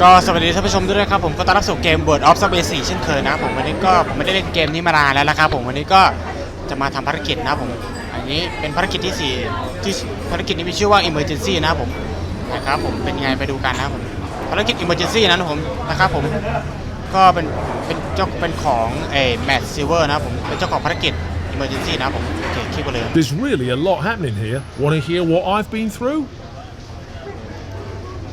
ก็สวัสดีท่านผู้ชมด้วยนะครับผมก็ต้อนรับสู่เกม World of Space 4เช่นเคยนะผมวันนี้ก็ผมไม่ได้เล่นเกมนี้มานานแล้วนะครับผมวันนี้ก็จะมาทำภารกิจนะผมอันนี้เป็นภารกิจที่สี่ที่ภารกิจนี้มีชื่อว่า Emergency นะครับผมนะครับผมเป็นไงไปดูกันนะผมภารกิจ Emergency นั้นผมนะครับผมก็เป็นเป็นเจ้าเป็นของเอ่อ Matt Silver นะผมเป็นเจ้าของภารกิจ Emergency นะผมโอเคคลิปกันเลย There's really a lot happening here. Want to hear what I've been through?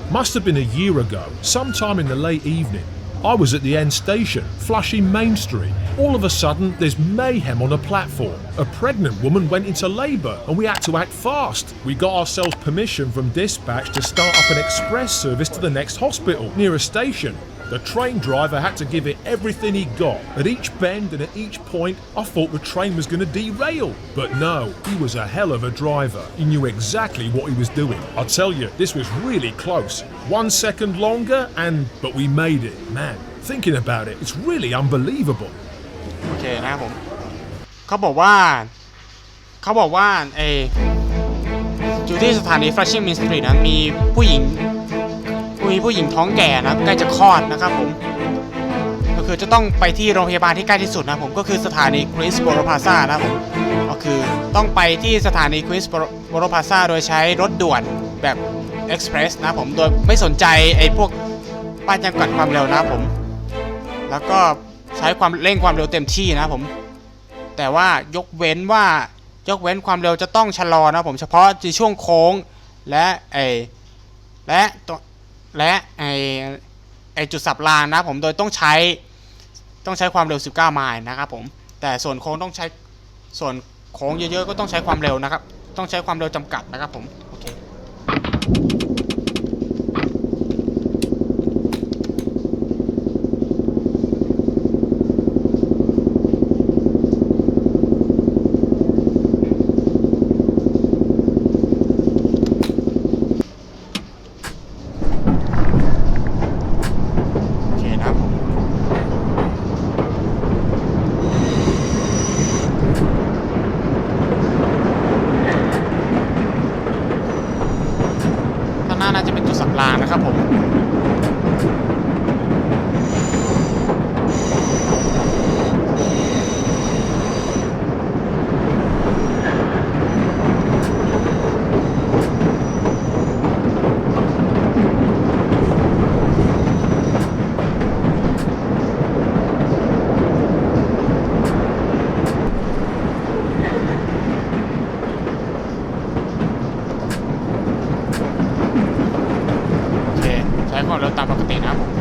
Must have been a year ago, sometime in the late evening. I was at the end station, Flushing Main Street. All of a sudden, there's mayhem on a platform. A pregnant woman went into labour and we had to act fast. We got ourselves permission from dispatch to start up an express service to the next hospital near a station. The train driver had to give it everything he got. At each bend and at each point, I thought the train was going to derail. But no, he was a hell of a driver. He knew exactly what he was doing. I tell you, this was really close. One second longer, and but we made it. Man, thinking about it, it's really unbelievable. โอเคนะครับผมเขาบอกว่าเขาบอกว่าเอออยู่ที่สถานี Flushing Main Street นะมีผู้หญิง มีผู้หญิงท้องแก่นะครับใกล้จะคลอดนะครับผมก็คือจะต้องไปที่โรงพยาบาลที่ใกล้ที่สุดนะผมก็คือสถานี Queensboro Plaza นะครับผมก็คือต้องไปที่สถานี Queensboro Plaza โดยใช้รถด่วนแบบ Express นะครับผมโดยไม่สนใจไอ้พวกป้ายจำกัดความเร็วนะผม แล้วก็ใช้ความเร่งความเร็วเต็มที่นะผม แต่ว่ายกเว้นว่ายกเว้นความเร็วจะต้องชะลอนะผมเฉพาะในช่วงโค้งและไอและ และไอไอจุดสับรางนะผมโดยต้องใช้ต้องใช้ความเร็ว 19 ไมล์นะครับผมแต่ส่วนโค้งต้องใช้ส่วนโค้งเยอะๆก็ต้องใช้ความเร็วนะครับ ต้องใช้ความเร็วจำกัดนะครับผมโอเค โอเคนะครับผมด้า น่าจะเป็นจุดสักลางนะครับผม โอเค ใช้ความ เร็วตามปกตินะครับผม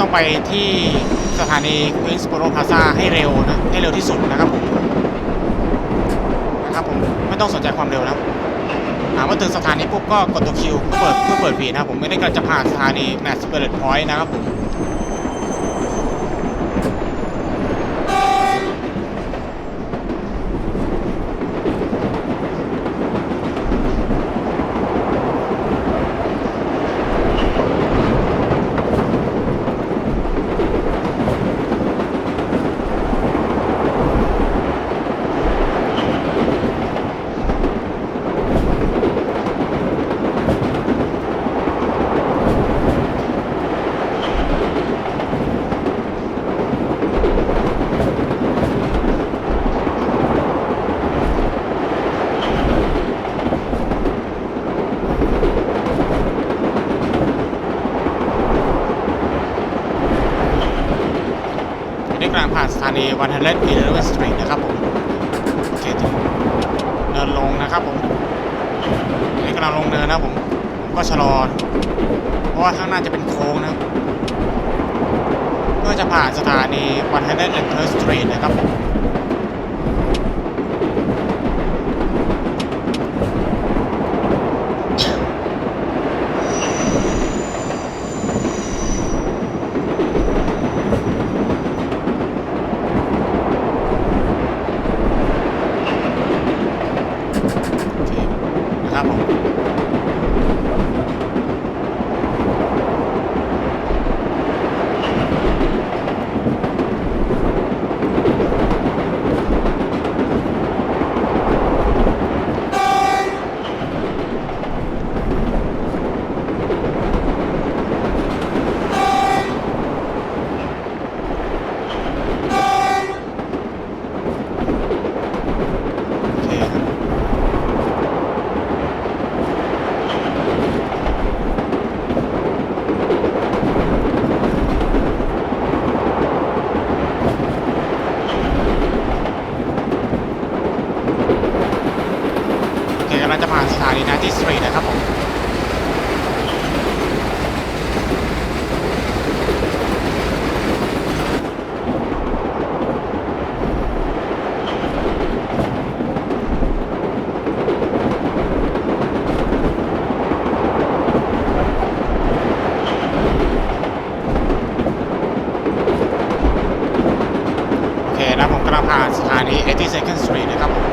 ต้องไป ไปที่สถานี Queensboro Plaza ให้เร็วนะ ให้เร็วที่สุดนะครับผมนะครับผมไม่ต้องสนใจความเร็วนะหาว่าถึงสถานีปุ๊บก็กดตัวคิวเพื่อเปิดเพื่อเปิดวีนะครับผมไม่ได้กำลังจะผ่านสถานี Mass Spirit Point นะครับผม ดอีเลเวนสตรีทนะครับผมโอเคถึงเดินลงนะครับผมนี่กำลังลงเนินนะผมผมก็ชะลอ เพราะว่าข้างหน้าจะเป็นโค้งนะเพื่อจะผ่านสถานีวันฮันเลดแอนด์เทอร์สตรีทนะครับผม โอเคนะครับผม โอเคครับ โอเคกำลังจะผ่าน สถานีนาที่สตรีนะครับผมโอเคนะผมกำลังผ่านสถานี 82nd Street นะครับผม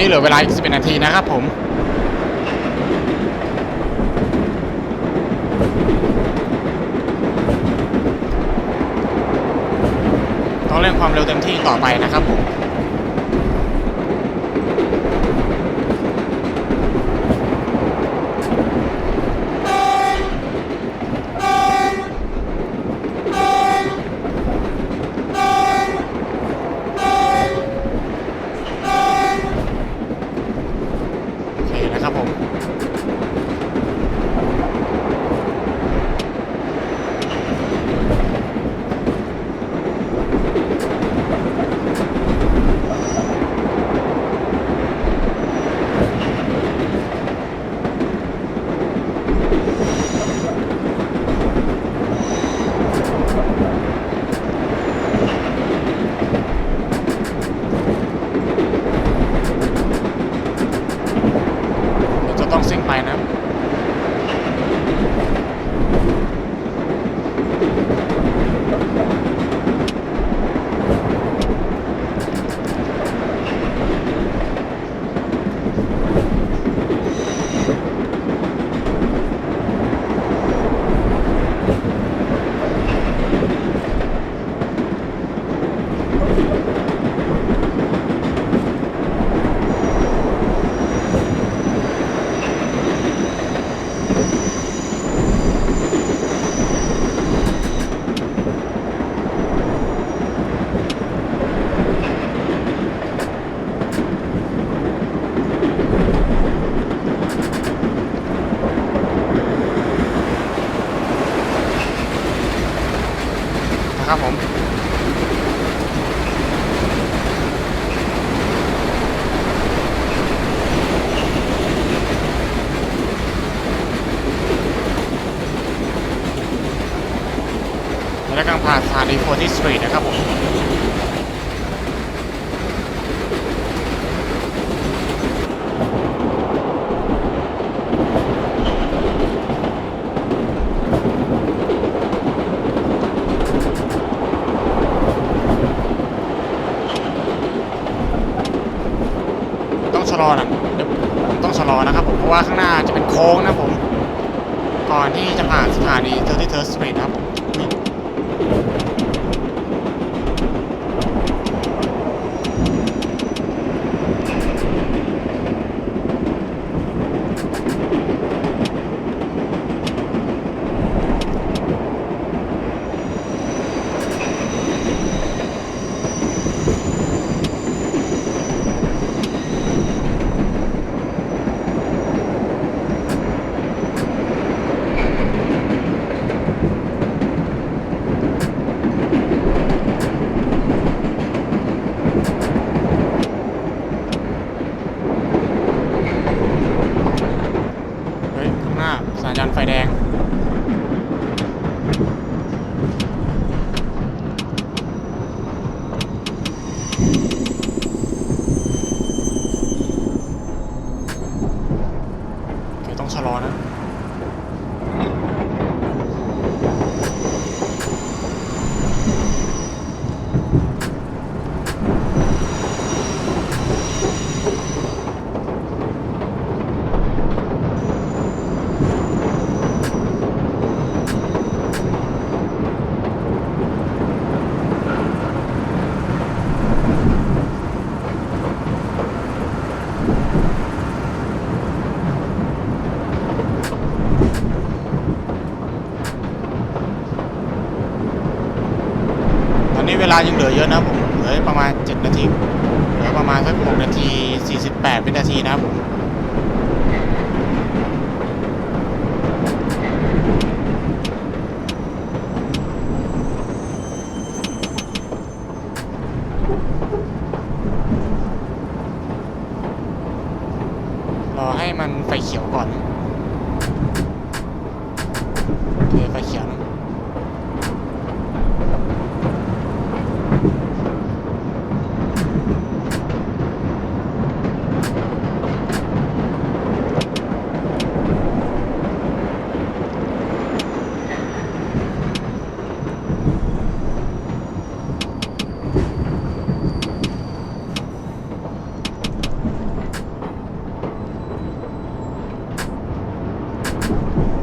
นี้เหลือเวลาอีก 11 นาทีนะครับผมต้องเร่งความเร็วเต็มที่ต่อไปนะครับผม ครับผม ลายังเหลือเยอะนะผมเหลือประมาณ 7 นาทีเหลือประมาณสัก6นาที 48วินาทีนะผมรอให้มันไฟเขียวก่อน โอเค ไฟเขียวนะ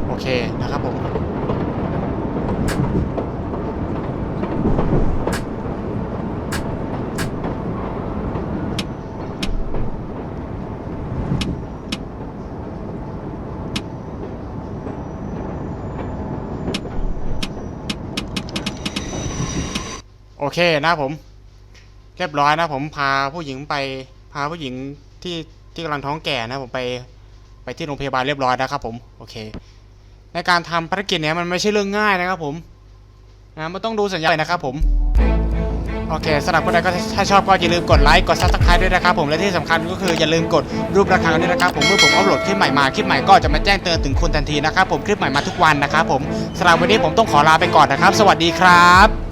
โอเค นะครับผมโอเคนะผม เรียบร้อยนะผมพาผู้หญิงไปพาผู้หญิงที่ที่กำลังท้องแก่นะผมไปไปที่โรงพยาบาลเรียบร้อยนะครับผม โอเค ในการทำภารกิจเนี้ยมันไม่ใช่เรื่องง่ายนะครับผมนะมันต้องดูสัญญาณนะครับผมโอเคสำหรับคนใดก็ถ้าชอบก็อย่าลืมกดไลค์กดซับสไครต์ด้วยนะครับผมและที่สำคัญก็คืออย่าลืมกดรูประฆังด้วยนะครับผมเมื่อผมอัปโหลดคลิปใหม่มาคลิปใหม่ก็จะมาแจ้งเตือนถึงคุณทันทีนะครับผมคลิปใหม่มาทุกวันนะครับผมสำหรับวันนี้ผมต้องขอลาไปก่อนนะครับ สวัสดีครับ